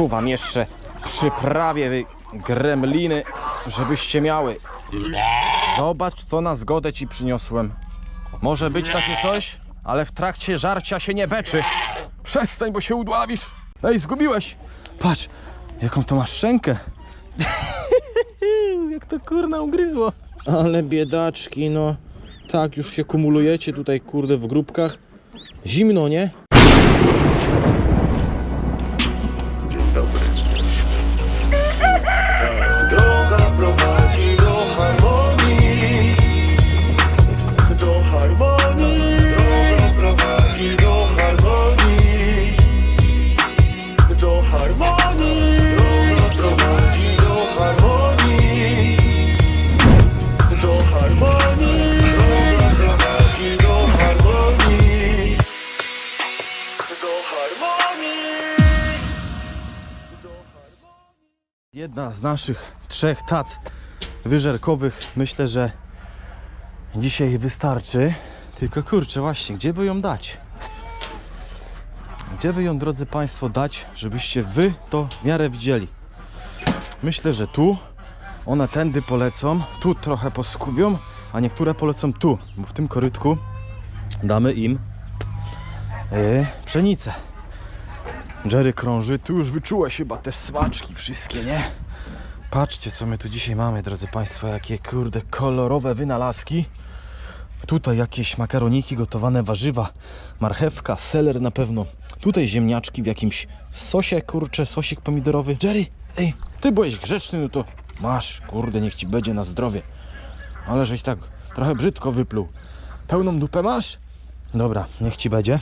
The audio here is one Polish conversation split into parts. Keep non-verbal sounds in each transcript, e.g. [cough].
Tu wam jeszcze przyprawię gremliny, żebyście miały. Zobacz, co na zgodę ci przyniosłem. Może być takie coś, ale w trakcie żarcia się nie beczy. Przestań, bo się udławisz. Ej, zgubiłeś. Patrz, jaką to masz szczękę. [laughs] Jak to kurna ugryzło. Ale biedaczki, no. Tak, już się kumulujecie tutaj, kurde, w grupkach. Zimno, nie? Do harmonii Droga prowadzi do harmonii Do harmonii Droga prowadzi do harmonii Do harmonii Jedna z naszych trzech tac wyżerkowych myślę, że dzisiaj wystarczy. Tylko kurczę, właśnie, gdzie by ją dać? Gdzie by ją, drodzy Państwo, dać, żebyście Wy to w miarę widzieli? Myślę, że tu one tędy polecą, tu trochę poskubią, a niektóre polecą tu, bo w tym korytku damy im yy, pszenicę. Jerry krąży, tu już wyczuła się chyba te smaczki wszystkie, nie? Patrzcie, co my tu dzisiaj mamy, drodzy Państwo, jakie kurde kolorowe wynalazki. Tutaj jakieś makaroniki, gotowane warzywa, marchewka, seler na pewno. Tutaj ziemniaczki w jakimś sosie, kurcze, sosik pomidorowy. Jerry, ej, ty byłeś grzeczny, no to masz, kurde, niech ci będzie na zdrowie. Ale żeś tak trochę brzydko wypluł. Pełną dupę masz? Dobra, niech ci będzie.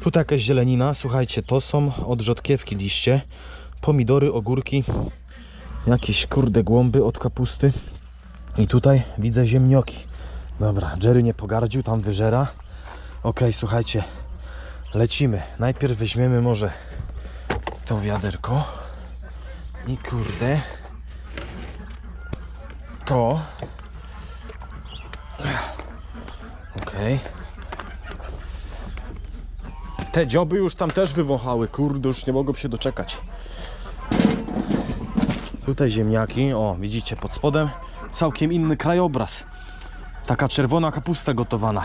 Tutaj jakaś zielenina, słuchajcie, to są od rzodkiewki liście, pomidory, ogórki, jakieś kurde głąby od kapusty i tutaj widzę ziemnioki. Dobra, Jerry nie pogardził, tam wyżera. Ok, słuchajcie, lecimy. Najpierw weźmiemy może to wiaderko i kurde to. Okej. Te dzioby już tam też wywąchały, kurde, już nie mogą się doczekać. Tutaj ziemniaki, o widzicie pod spodem całkiem inny krajobraz. Taka czerwona kapusta gotowana.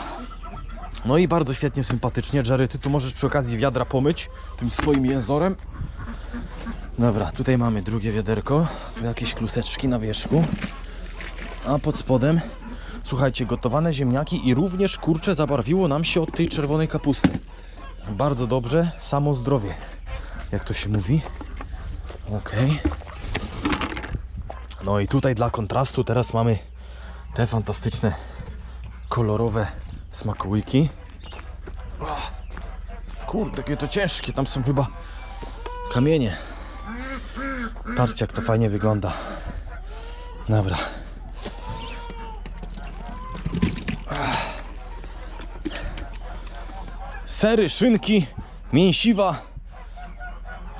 No i bardzo świetnie, sympatycznie. Jerry, ty tu możesz przy okazji wiadra pomyć tym swoim jęzorem. Dobra, tutaj mamy drugie wiaderko, jakieś kluseczki na wierzchu. A pod spodem, słuchajcie, gotowane ziemniaki i również kurcze zabarwiło nam się od tej czerwonej kapusty. Bardzo dobrze, samo zdrowie, jak to się mówi. Ok. No i tutaj dla kontrastu teraz mamy te fantastyczne, kolorowe smakołyki. O, Kurde, jakie to ciężkie, tam są chyba kamienie. Patrzcie, jak to fajnie wygląda. Dobra. sery, szynki, mięsiwa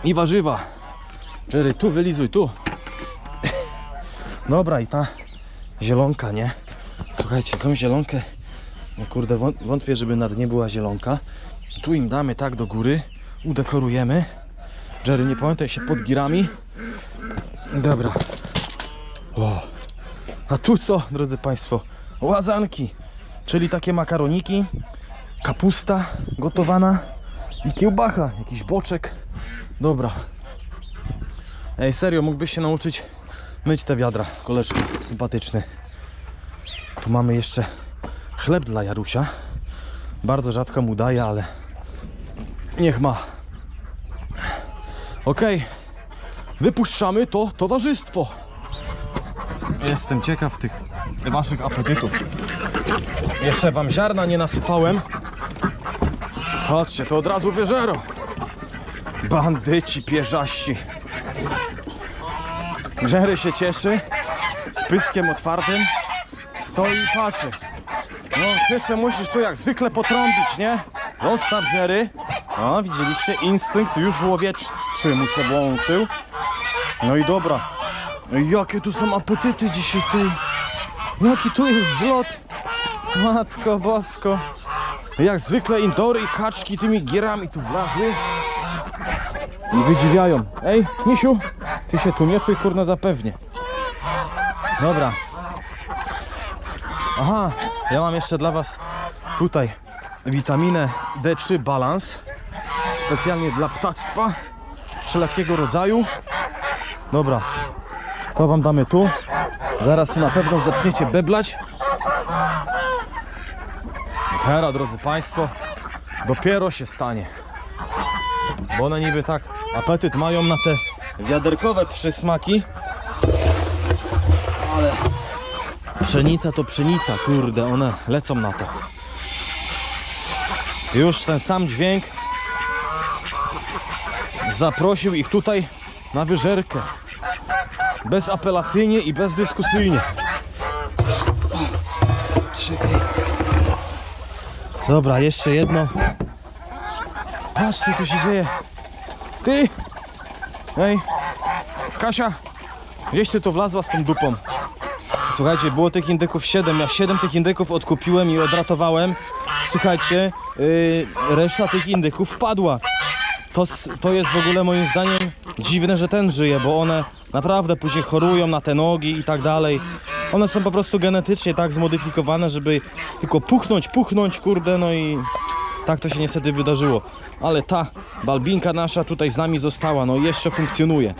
i warzywa. Jerry, tu wylizuj, tu. Dobra, i ta zielonka, nie? Słuchajcie, tą zielonkę, no kurde, wąt- wątpię, żeby na dnie była zielonka. Tu im damy tak do góry, udekorujemy. Jerry, nie pamiętaj się pod girami. Dobra. O. A tu co, drodzy Państwo? Łazanki, czyli takie makaroniki, kapusta gotowana i kiełbacha, jakiś boczek. Dobra. Ej, serio, mógłbyś się nauczyć myć te wiadra, koleżko, sympatyczny. Tu mamy jeszcze chleb dla Jarusia. Bardzo rzadko mu daję, ale niech ma. Okej, wypuszczamy to towarzystwo. Jestem ciekaw tych waszych apetytów. Jeszcze wam ziarna nie nasypałem. Patrzcie, to od razu wyżero. Bandyci pierzaści. Jerry się cieszy. Z pyskiem otwartym. Stoi i patrzy. No, ty musisz tu jak zwykle potrąbić, nie? Zostaw Jerry. O, widzieliście? Instynkt już łowieczczy mu się włączył. No i dobra. Jakie tu są apetyty dzisiaj ty. Jaki tu jest zlot. Matko bosko. Jak zwykle indory i kaczki tymi gierami tu wlazły. i wydziwiają. Ej, Misiu, ty się tu nie czuj, kurna, zapewnie. Dobra. Aha, ja mam jeszcze dla was tutaj witaminę D3 Balance. Specjalnie dla ptactwa wszelakiego rodzaju. Dobra, to wam damy tu. Zaraz tu na pewno zaczniecie beblać. Teraz, drodzy Państwo, dopiero się stanie. Bo one niby tak apetyt mają na te wiaderkowe przysmaki. Ale pszenica to pszenica, kurde, one lecą na to. Już ten sam dźwięk zaprosił ich tutaj na wyżerkę. Bezapelacyjnie i bezdyskusyjnie. Dobra, jeszcze jedno. Patrz co tu się dzieje. Ty! Ej! Kasia! Gdzieś ty to wlazła z tą dupą. Słuchajcie, było tych indyków 7. Ja 7 tych indyków odkupiłem i odratowałem. Słuchajcie, yy, reszta tych indyków wpadła. To, to jest w ogóle moim zdaniem dziwne, że ten żyje, bo one naprawdę później chorują na te nogi i tak dalej. One są po prostu genetycznie tak zmodyfikowane, żeby tylko puchnąć, puchnąć, kurde, no i tak to się niestety wydarzyło. Ale ta balbinka nasza tutaj z nami została, no jeszcze funkcjonuje.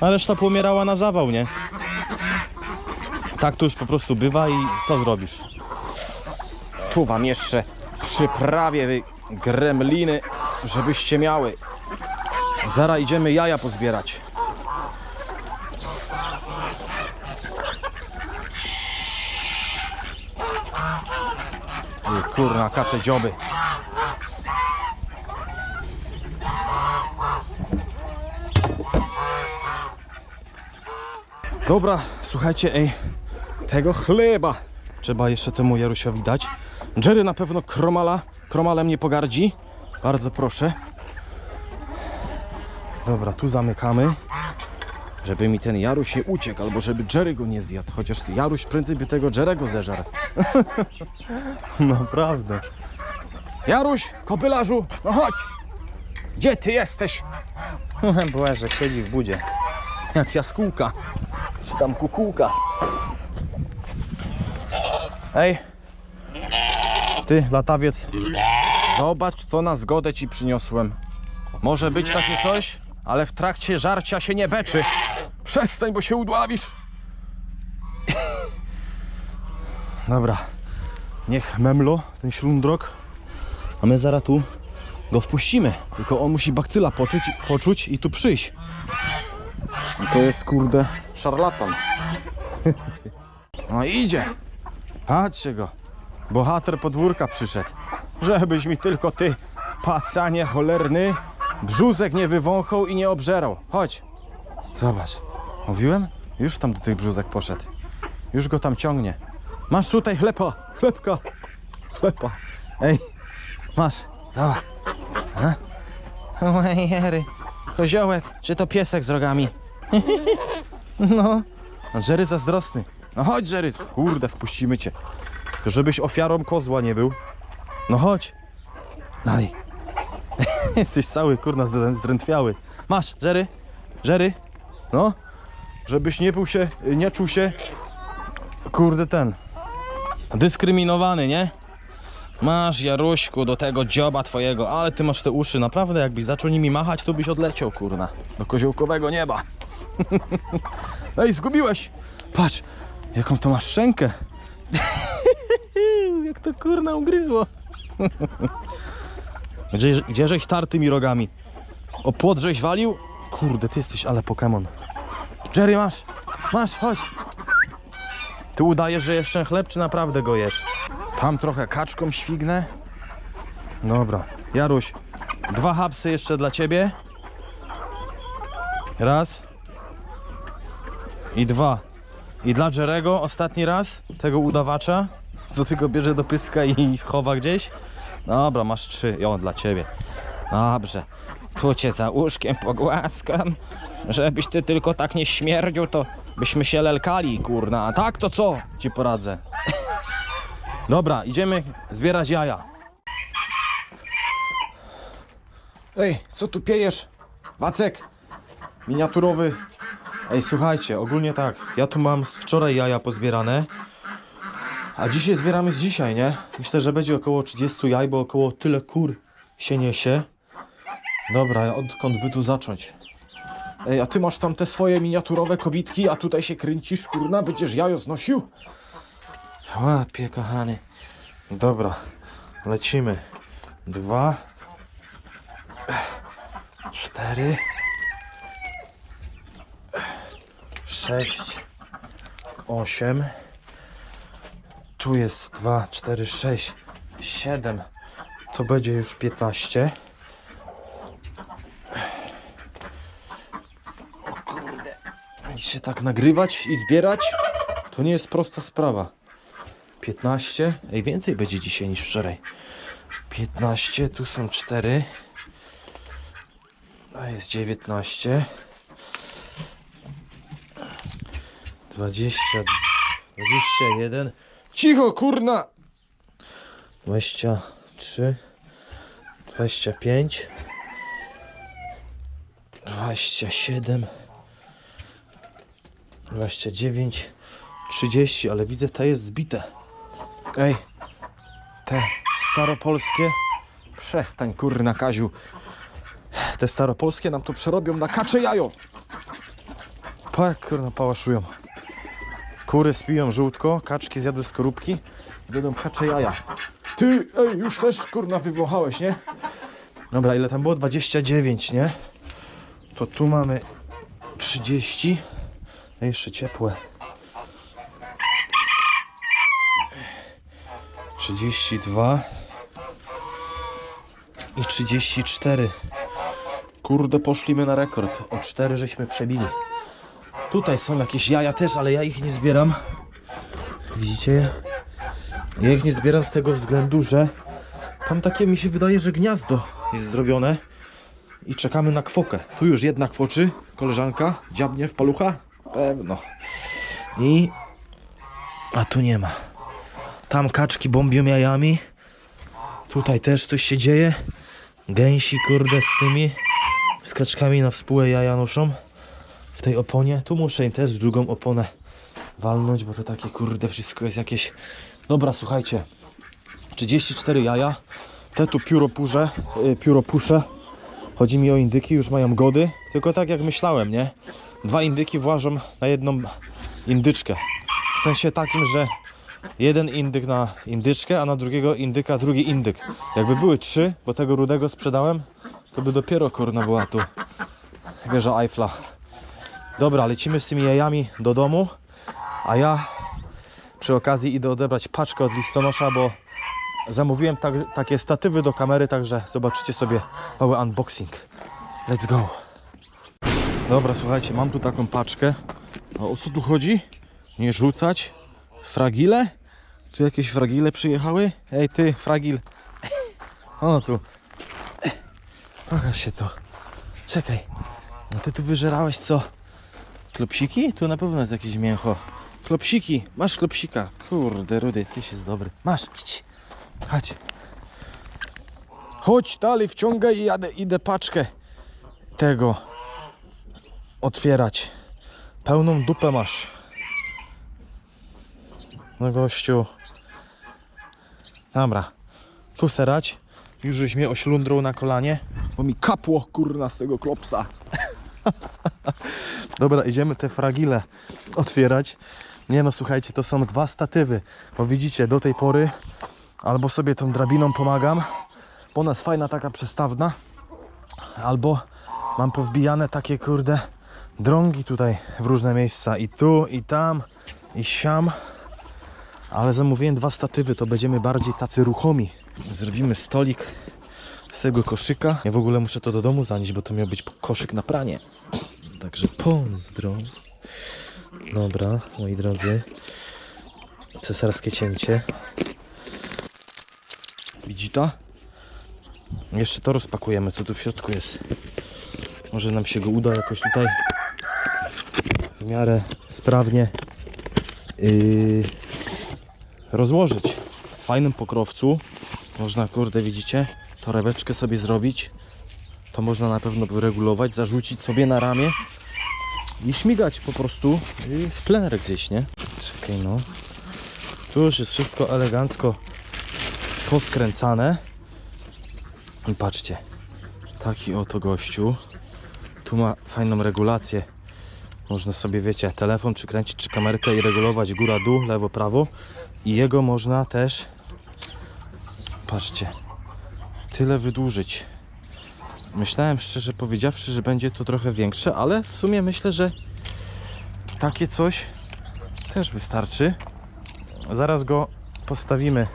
A reszta pomierała na zawał, nie? Tak to już po prostu bywa i co zrobisz? Tu wam jeszcze przyprawię gremliny, żebyście miały. Zara idziemy jaja pozbierać. I kurna, kacze dzioby. Dobra, słuchajcie, ej, tego chleba trzeba jeszcze temu Jarusiowi dać. Jerry na pewno kromala, kromalem nie pogardzi. Bardzo proszę. Dobra, tu zamykamy. Żeby mi ten Jaruś nie uciekł, albo żeby Jerry go nie zjadł. Chociaż Jaruś prędzej by tego Jerego zeżarł. [laughs] Naprawdę. Jaruś, kopylarzu, no chodź. Gdzie ty jesteś? [laughs] Boże, siedzi w budzie. Jak jaskółka. Czy tam kukułka. Ej. Ty, latawiec. Zobacz, co na zgodę ci przyniosłem. Może być takie coś, ale w trakcie żarcia się nie beczy. Przestań, bo się udławisz. [laughs] Dobra. Niech memlo, ten ślundrok. A my zaraz tu go wpuścimy. Tylko on musi bakcyla poczuć, poczuć i tu przyjść. To jest kurde szarlatan. No idzie. Patrzcie go. Bohater podwórka przyszedł. Żebyś mi tylko ty, pacanie cholerny, brzusek nie wywąchał i nie obżerał. Chodź. Zobacz. Mówiłem? Już tam do tych brzusek poszedł. Już go tam ciągnie. Masz tutaj chleba. Chlebka. Chleba. Ej. Masz. A? Ojery. Koziołek. Czy to piesek z rogami? [laughs] No Jerry zazdrosny. No chodź Jerry. Kurde, wpuścimy cię. Żebyś ofiarą kozła nie był. No chodź. Dalej. [laughs] Jesteś cały, kurna, zdrę- zdrętwiały. Masz, Jerry. Jerry. No. Żebyś nie był się, nie czuł się, kurde, ten, dyskryminowany, nie? Masz, Jaruśku, do tego dzioba twojego, ale ty masz te uszy, naprawdę, jakbyś zaczął nimi machać, to byś odleciał, kurna, do koziołkowego nieba. [laughs] Ej, zgubiłeś! Patrz, jaką to masz szczękę. [laughs] Jak to kurna ugryzło. [laughs] Gdzie, gdzieżeś tarty mi rogami? O płot żeś walił? Kurde, ty jesteś ale Pokémon. Jerry, masz! Masz, chodź! Ty udajesz, że jesz ten chleb, czy naprawdę go jesz? Tam trochę kaczką śwignę. Dobra. Jaruś, dwa hapsy jeszcze dla ciebie. Raz. I dwa. I dla Jerego ostatni raz, tego udawacza, co ty go bierze do pyska i schowa gdzieś. Dobra, masz trzy. On dla ciebie. Dobrze. Tu cię za łóżkiem pogłaskam. Żebyś ty tylko tak nie śmierdził, to byśmy się lelkali, kurna. A tak to co? Ci poradzę. [laughs] Dobra, idziemy zbierać jaja. Ej, co tu piejesz? Wacek! Miniaturowy. Ej, słuchajcie, ogólnie tak. Ja tu mam z wczoraj jaja pozbierane. A dzisiaj zbieramy z dzisiaj, nie? Myślę, że będzie około 30 jaj, bo około tyle kur się niesie. Dobra, odkąd by tu zacząć? Ej, a ty masz tam te swoje miniaturowe kobitki, a tutaj się kręcisz, kurna, będziesz jajo znosił? Łapie, kochany. Dobra, lecimy. Dwa. Cztery. Sześć. Osiem. Tu jest dwa, cztery, sześć, siedem. To będzie już piętnaście. I się tak nagrywać i zbierać to nie jest prosta sprawa. 15. Ej, więcej będzie dzisiaj niż wczoraj. 15, tu są 4. A jest 19. 20. 21. Cicho, kurna! 23. 25. 27. 29, 30, ale widzę, te jest zbite. Ej, te staropolskie. Przestań, kurna, Kaziu. Te staropolskie nam tu przerobią na kacze jajo. Pa, kurna, pałaszują. Kury spiją żółtko, kaczki zjadły skorupki będą kacze jaja. Ty, ej, już też, kurna, wywąchałeś, nie? Dobra, ile tam było? 29, nie? To tu mamy 30. A jeszcze ciepłe. 32 i 34. Kurde, poszliśmy na rekord. O 4 żeśmy przebili. Tutaj są jakieś jaja też, ale ja ich nie zbieram. Widzicie? Ja ich nie zbieram z tego względu, że tam takie mi się wydaje, że gniazdo jest zrobione i czekamy na kwokę. Tu już jedna kwoczy, koleżanka, dziabnie w palucha. Pewno. I... A tu nie ma. Tam kaczki bombią jajami. Tutaj też coś się dzieje. Gęsi, kurde, z tymi. Z kaczkami na współę jaja noszą. W tej oponie. Tu muszę im też drugą oponę walnąć, bo to takie, kurde, wszystko jest jakieś... Dobra, słuchajcie. 34 jaja. Te tu pióropusze, yy, pióropusze. Chodzi mi o indyki, już mają gody. Tylko tak jak myślałem, nie? Dwa indyki włażą na jedną indyczkę. W sensie takim, że jeden indyk na indyczkę, a na drugiego indyka drugi indyk. Jakby były trzy, bo tego rudego sprzedałem, to by dopiero kurna była tu wieża Eiffla. Dobra, lecimy z tymi jajami do domu, a ja przy okazji idę odebrać paczkę od listonosza, bo zamówiłem tak, takie statywy do kamery, także zobaczycie sobie mały unboxing. Let's go! Dobra, słuchajcie, mam tu taką paczkę. A o co tu chodzi? Nie rzucać? Fragile? Tu jakieś fragile przyjechały? Ej ty, fragil. O tu. Pokaż się tu. Czekaj. A ty tu wyżerałeś co? Klopsiki? Tu na pewno jest jakieś mięcho. Klopsiki. Masz klopsika. Kurde, Rudy, tyś jest dobry. Masz. Chodź. Chodź dalej, wciągaj i jadę, idę paczkę tego otwierać. Pełną dupę masz. No gościu. Dobra. Tu serać. Już żeś mnie oślundrą na kolanie, bo mi kapło kurna z tego klopsa. [laughs] Dobra, idziemy te fragile otwierać. Nie no, słuchajcie, to są dwa statywy. Bo widzicie, do tej pory albo sobie tą drabiną pomagam, bo ona jest fajna, taka przestawna, albo mam powbijane takie kurde drągi tutaj w różne miejsca i tu, i tam, i siam. Ale zamówiłem dwa statywy, to będziemy bardziej tacy ruchomi. Zrobimy stolik z tego koszyka. Ja w ogóle muszę to do domu zanieść, bo to miał być koszyk na pranie. Także pozdro. Dobra, moi drodzy. Cesarskie cięcie. Widzi to? Jeszcze to rozpakujemy, co tu w środku jest. Może nam się go uda jakoś tutaj w miarę sprawnie yy, rozłożyć. W fajnym pokrowcu można, kurde, widzicie, torebeczkę sobie zrobić. to można na pewno wyregulować, zarzucić sobie na ramię i śmigać po prostu w plener gdzieś, nie? Czekaj no. Tu już jest wszystko elegancko poskręcane. I patrzcie, taki oto gościu. Tu ma fajną regulację. Można sobie, wiecie, telefon przykręcić czy kamerkę i regulować góra, dół, lewo, prawo. I jego można też, patrzcie, tyle wydłużyć. Myślałem szczerze powiedziawszy, że będzie to trochę większe, ale w sumie myślę, że takie coś też wystarczy. Zaraz go postawimy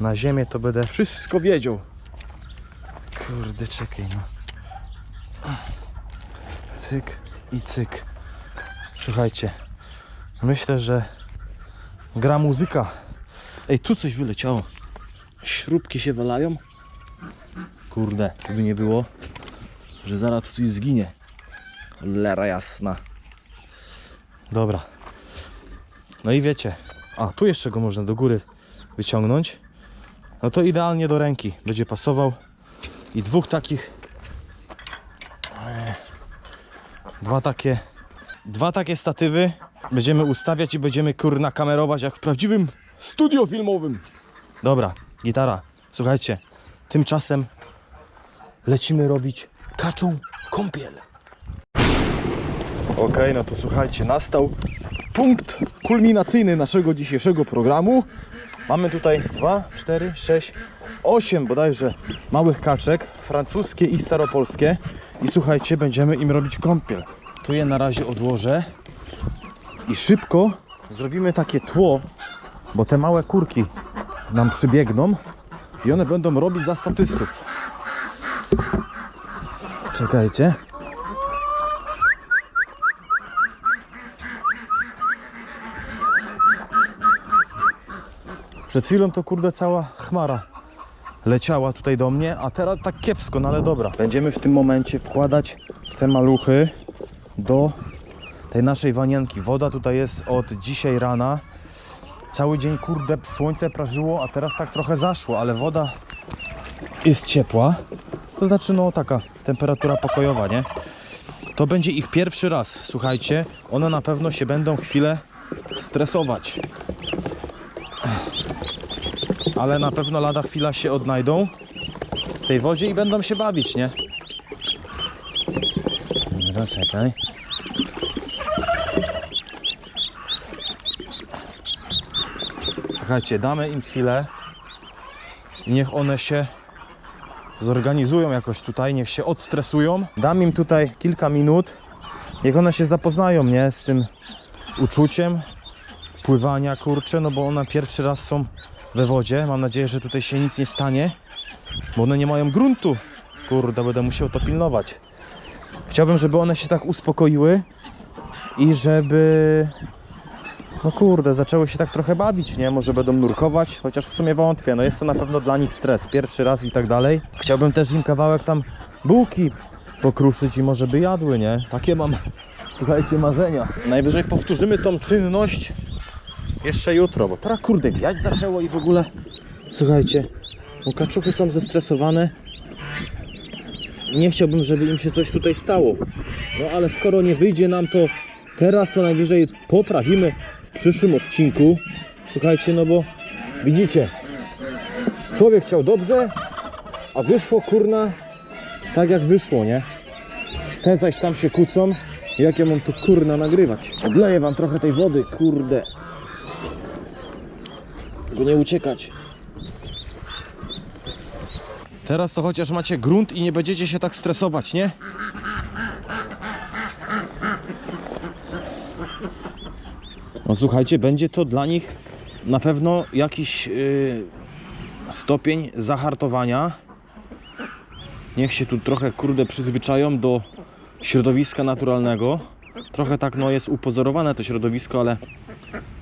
na ziemię, to będę wszystko wiedział. Kurde, czekaj no. Cyk i cyk. Słuchajcie, myślę, że gra muzyka. Ej, tu coś wyleciało. Śrubki się walają. Kurde, żeby nie było, że zaraz tu coś zginie. Cholera jasna. Dobra. No i wiecie, a tu jeszcze go można do góry wyciągnąć. No to idealnie do ręki będzie pasował. I dwóch takich dwa takie dwa takie statywy będziemy ustawiać i będziemy kurna kamerować jak w prawdziwym studio filmowym. Dobra, gitara. Słuchajcie, tymczasem lecimy robić kaczą kąpiel. Okej, no to słuchajcie, nastał punkt kulminacyjny naszego dzisiejszego programu. Mamy tutaj 2, 4, 6, 8 bodajże małych kaczek, francuskie i staropolskie. I słuchajcie, będziemy im robić kąpiel. Tu je na razie odłożę i szybko zrobimy takie tło, bo te małe kurki nam przybiegną i one będą robić za statystów. Czekajcie. Przed chwilą to kurde cała chmara leciała tutaj do mnie, a teraz tak kiepsko, no ale dobra. Będziemy w tym momencie wkładać te maluchy do tej naszej wanienki. Woda tutaj jest od dzisiaj rana. Cały dzień kurde słońce prażyło, a teraz tak trochę zaszło, ale woda jest ciepła. To znaczy no taka temperatura pokojowa, nie? To będzie ich pierwszy raz, słuchajcie. One na pewno się będą chwilę stresować. Ale na pewno lada chwila się odnajdą w tej wodzie i będą się bawić, nie? Dobra, czekaj. Słuchajcie, damy im chwilę niech one się zorganizują jakoś tutaj, niech się odstresują. Dam im tutaj kilka minut, niech one się zapoznają, nie, z tym uczuciem pływania, kurczę, no bo one pierwszy raz są we wodzie. Mam nadzieję, że tutaj się nic nie stanie, bo one nie mają gruntu. Kurde, będę musiał to pilnować. Chciałbym, żeby one się tak uspokoiły i żeby no kurde, zaczęły się tak trochę bawić, nie? Może będą nurkować, chociaż w sumie wątpię. No jest to na pewno dla nich stres, pierwszy raz i tak dalej. Chciałbym też im kawałek tam bułki pokruszyć i może by jadły, nie? Takie mam, słuchajcie, marzenia. Najwyżej powtórzymy tą czynność jeszcze jutro, bo teraz kurde wiać zaczęło i w ogóle, słuchajcie, bo kaczuchy są zestresowane. Nie chciałbym, żeby im się coś tutaj stało. No ale skoro nie wyjdzie nam to teraz, to najwyżej poprawimy przyszłym odcinku. Słuchajcie, no bo widzicie, człowiek chciał dobrze, a wyszło kurna tak jak wyszło, nie? Te zaś tam się kłócą. Jak ja mam tu kurna nagrywać? Odleję wam trochę tej wody, kurde. Żeby nie uciekać. Teraz to chociaż macie grunt i nie będziecie się tak stresować, nie? No słuchajcie, będzie to dla nich na pewno jakiś yy, stopień zahartowania. Niech się tu trochę kurde przyzwyczają do środowiska naturalnego. Trochę tak no jest upozorowane to środowisko, ale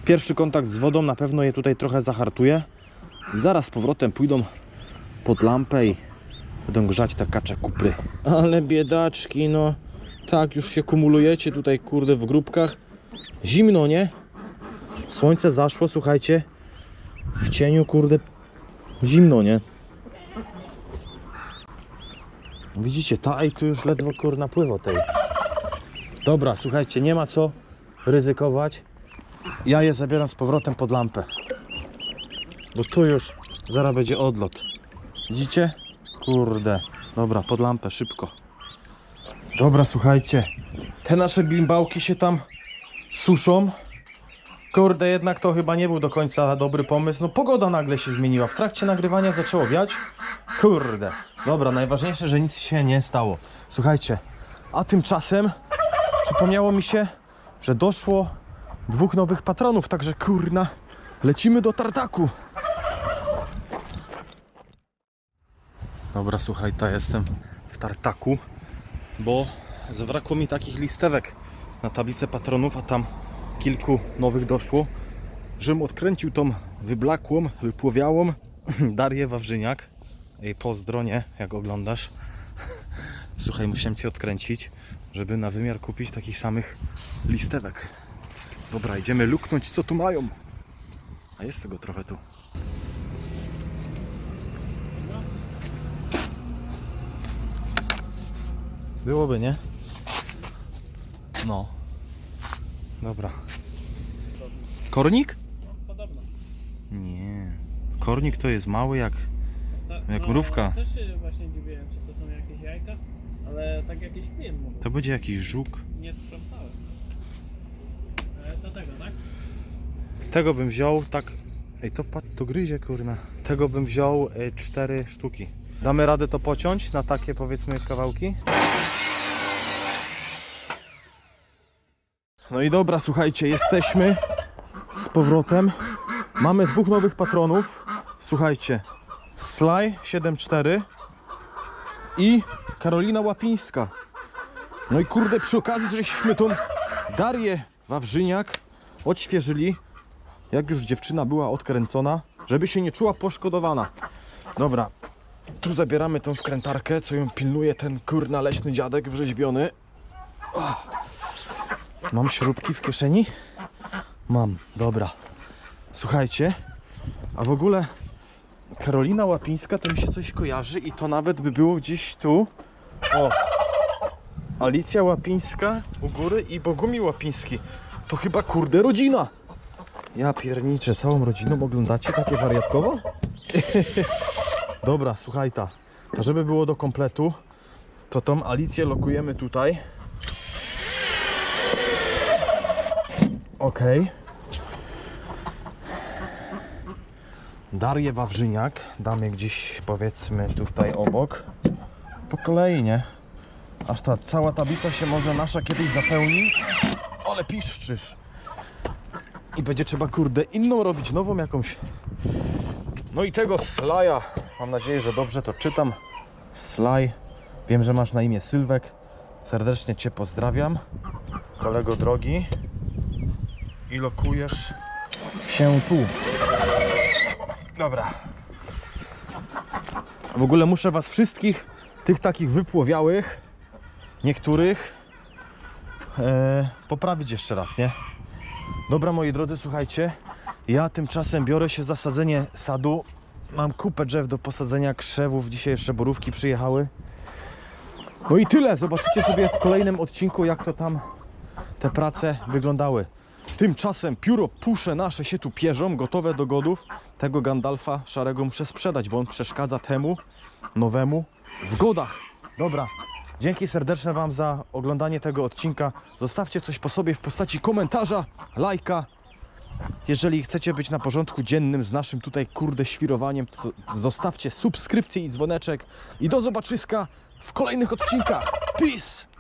pierwszy kontakt z wodą na pewno je tutaj trochę zahartuje. Zaraz z powrotem pójdą pod lampę i będą grzać te kacze kupry. Ale biedaczki, no tak już się kumulujecie tutaj kurde w grupkach. Zimno, nie? Słońce zaszło, słuchajcie. W cieniu, kurde, zimno, nie? Widzicie, ta ej tu już ledwo kurna pływa tej. Dobra, słuchajcie, nie ma co ryzykować. Ja je zabieram z powrotem pod lampę. Bo tu już zaraz będzie odlot. Widzicie? Kurde. Dobra, pod lampę, szybko. Dobra, słuchajcie. Te nasze bimbałki się tam suszą. Kurde, jednak to chyba nie był do końca dobry pomysł. No pogoda nagle się zmieniła. W trakcie nagrywania zaczęło wiać. Kurde. Dobra, najważniejsze, że nic się nie stało. Słuchajcie, a tymczasem przypomniało mi się, że doszło dwóch nowych patronów, także kurna, lecimy do tartaku. Dobra, słuchaj, ta jestem w tartaku, bo zabrakło mi takich listewek na tablicę patronów, a tam kilku nowych doszło. Żebym odkręcił tą wyblakłą, wypłowiałą [clears throat] Darię Wawrzyniak. Ej, pozdro, nie? Jak oglądasz. [laughs] Słuchaj, musiałem Cię odkręcić, żeby na wymiar kupić takich samych listewek. Dobra, idziemy luknąć, co tu mają. A jest tego trochę tu. Byłoby, nie? No. Dobra. Kornik? Podobno. Nie. Kornik to jest mały jak... Jak mrówka. Też się właśnie dziwiłem, czy to są jakieś jajka, ale tak jakiś mówił. To będzie jakiś żuk. Nie sprawdzałem. E, do tego, tak? Tego bym wziął tak. Ej, to, to gryzie, kurna. Tego bym wziął y, cztery sztuki. Damy radę to pociąć na takie powiedzmy kawałki? No i dobra, słuchajcie, jesteśmy z powrotem. Mamy dwóch nowych patronów. Słuchajcie, Sly 7.4 i Karolina Łapińska. No i kurde, przy okazji, żeśmy tą Darię Wawrzyniak odświeżyli, jak już dziewczyna była odkręcona, żeby się nie czuła poszkodowana. Dobra, tu zabieramy tą wkrętarkę, co ją pilnuje ten kurna leśny dziadek wrzeźbiony. Ach. Mam śrubki w kieszeni? Mam, dobra. Słuchajcie, a w ogóle Karolina Łapińska to mi się coś kojarzy i to nawet by było gdzieś tu. O, Alicja Łapińska u góry i Bogumi Łapiński. To chyba kurde rodzina. Ja pierniczę, całą rodziną oglądacie takie wariatkowo? [laughs] Dobra, słuchaj ta. To żeby było do kompletu, to tą Alicję lokujemy tutaj. Okej. Darię Wawrzyniak damy gdzieś powiedzmy tutaj obok. Po kolei, nie? Aż ta cała tablica się może nasza kiedyś zapełni. Ale piszczysz. I będzie trzeba, kurde, inną robić, nową jakąś. No i tego Slaja. Mam nadzieję, że dobrze to czytam. Slaj. Wiem, że masz na imię Sylwek. Serdecznie Cię pozdrawiam. Kolego drogi. I lokujesz się tu. Dobra. W ogóle muszę Was wszystkich, tych takich wypłowiałych, niektórych, e, poprawić jeszcze raz, nie? Dobra, moi drodzy, słuchajcie. Ja tymczasem biorę się za sadzenie sadu. Mam kupę drzew do posadzenia krzewów. Dzisiaj jeszcze borówki przyjechały. No i tyle. Zobaczycie sobie w kolejnym odcinku, jak to tam te prace wyglądały. Tymczasem pióro pusze nasze się tu pierzą, gotowe do godów. Tego Gandalfa szarego muszę sprzedać, bo on przeszkadza temu nowemu w godach. Dobra. Dzięki serdeczne Wam za oglądanie tego odcinka. Zostawcie coś po sobie w postaci komentarza, lajka. Jeżeli chcecie być na porządku dziennym z naszym tutaj kurde świrowaniem, to zostawcie subskrypcję i dzwoneczek. I do zobaczyska w kolejnych odcinkach. Peace!